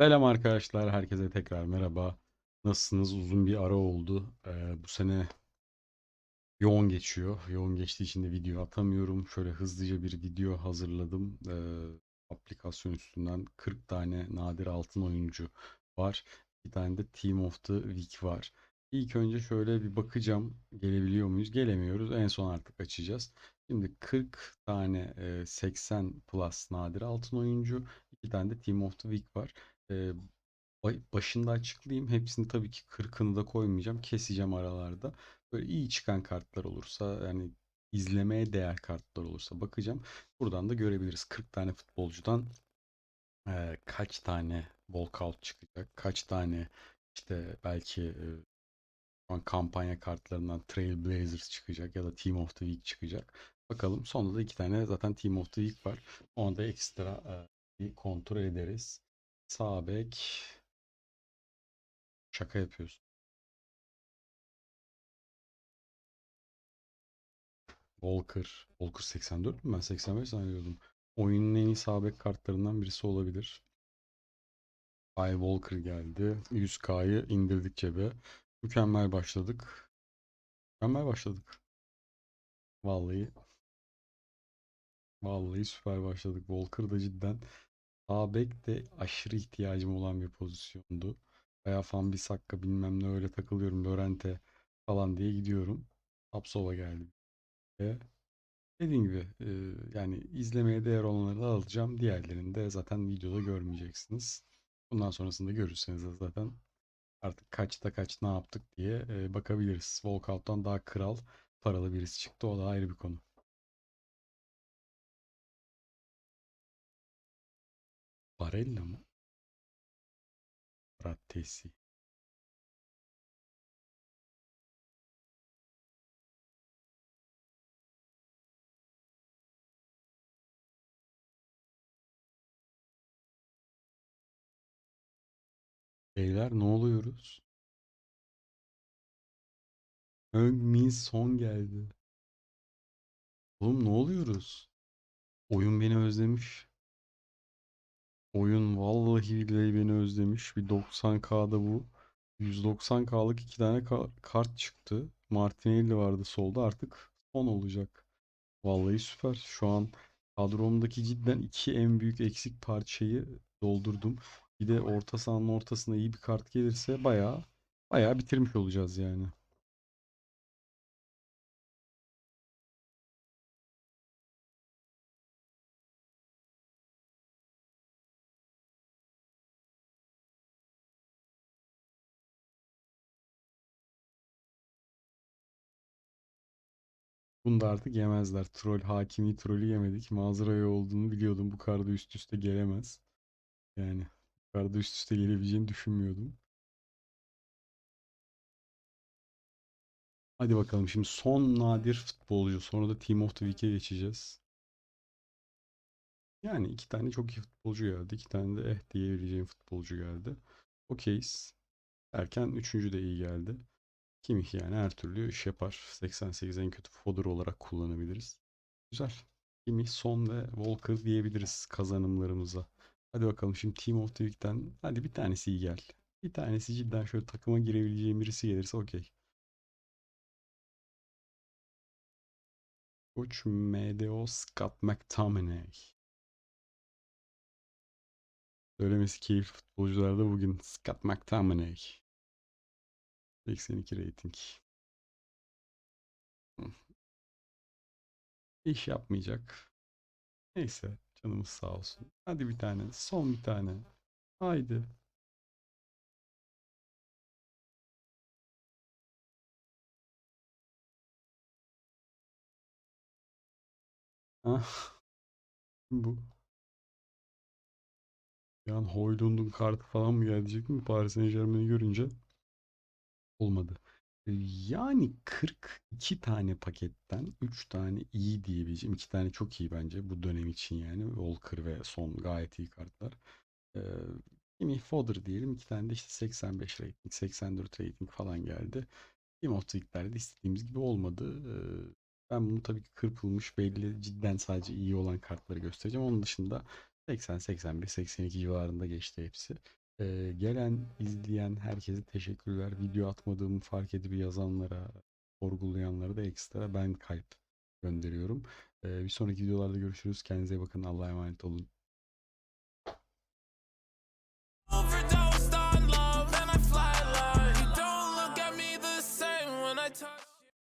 Selam arkadaşlar, herkese tekrar merhaba. Nasılsınız? Uzun bir ara oldu. Ee, bu sene yoğun geçiyor. Yoğun geçtiği için de video atamıyorum. Şöyle hızlıca bir video hazırladım. Ee, aplikasyon üstünden 40 tane nadir altın oyuncu var. Bir tane de Team of the Week var. İlk önce şöyle bir bakacağım. Gelebiliyor muyuz? Gelemiyoruz. En son artık açacağız. Şimdi 40 tane e, 80 plus nadir altın oyuncu. iki tane de Team of the Week var. Ba- başında açıklayayım. Hepsini tabii ki kırkını da koymayacağım. Keseceğim aralarda. Böyle iyi çıkan kartlar olursa yani izlemeye değer kartlar olursa bakacağım. Buradan da görebiliriz. 40 tane futbolcudan kaç tane walkout çıkacak? Kaç tane işte belki an kampanya kartlarından Trailblazers çıkacak ya da Team of the Week çıkacak. Bakalım. Sonunda da iki tane zaten Team of the Week var. Onu da ekstra e, bir kontrol ederiz. Sağ bek. Şaka yapıyorsun. Walker. Walker 84 mü? Ben 85 zannediyordum. Oyunun en iyi sağ bek kartlarından birisi olabilir. Ay Walker geldi. 100K'yı indirdik cebe. Mükemmel başladık. Mükemmel başladık. Vallahi. Vallahi süper başladık. Walker da cidden sağ bek de aşırı ihtiyacım olan bir pozisyondu. Veya Wan-Bissaka bilmem ne öyle takılıyorum. Lorente falan diye gidiyorum. Apsova geldi. Ve dediğim gibi e, yani izlemeye değer olanları da alacağım. Diğerlerini de zaten videoda görmeyeceksiniz. Bundan sonrasında görürseniz de zaten artık kaçta kaç ne yaptık diye e, bakabiliriz. Walkout'tan daha kral paralı birisi çıktı. O da ayrı bir konu. Barella mı? Fratesi. Beyler ne oluyoruz? Min son geldi. Oğlum ne oluyoruz? Oyun beni özlemiş. Oyun vallahi billahi beni özlemiş. Bir 90K'da bu. 190K'lık iki tane ka- kart çıktı. Martinelli vardı solda artık son olacak. Vallahi süper. Şu an kadromdaki cidden iki en büyük eksik parçayı doldurdum. Bir de orta sahanın ortasına iyi bir kart gelirse bayağı bayağı bitirmiş olacağız yani. Bunu da artık yemezler. Troll hakimi trolü yemedik. Mazraya olduğunu biliyordum. Bu karda üst üste gelemez. Yani bu karda üst üste gelebileceğini düşünmüyordum. Hadi bakalım şimdi son nadir futbolcu. Sonra da Team of the Week'e geçeceğiz. Yani iki tane çok iyi futbolcu geldi. iki tane de eh diyebileceğim futbolcu geldi. Okeyiz. Erken üçüncü de iyi geldi. Kimih yani her türlü iş yapar. 88 en kötü fodder olarak kullanabiliriz. Güzel. Kimih, Son ve Walker diyebiliriz kazanımlarımıza. Hadi bakalım şimdi Team of the Week'ten hadi bir tanesi iyi gel. Bir tanesi cidden şöyle takıma girebileceğim birisi gelirse okey. Koç MDO Scott McTominay. Söylemesi keyifli futbolcularda bugün Scott McTominay. 82 rating. İş yapmayacak. Neyse canımız sağ olsun. Hadi bir tane. Son bir tane. Haydi. Ah, bu. Bir an Højlund'un kartı falan mı gelecek mi Paris Saint-Germain'i görünce olmadı. Yani 42 tane paketten 3 tane iyi diyebileceğim. 2 tane çok iyi bence bu dönem için yani. Walker ve Son gayet iyi kartlar. Ee, Kimi Fodder diyelim. 2 tane de işte 85 rating, 84 rating falan geldi. Team of the istediğimiz gibi olmadı. Ee, Ben bunu tabii ki kırpılmış belli cidden sadece iyi olan kartları göstereceğim. Onun dışında 80, 81, 82 civarında geçti hepsi. Ee, gelen, izleyen herkese teşekkürler. Video atmadığımı fark edip yazanlara, sorgulayanlara da ekstra ben kalp gönderiyorum. Ee, bir sonraki videolarda görüşürüz. Kendinize bakın. Allah'a emanet olun.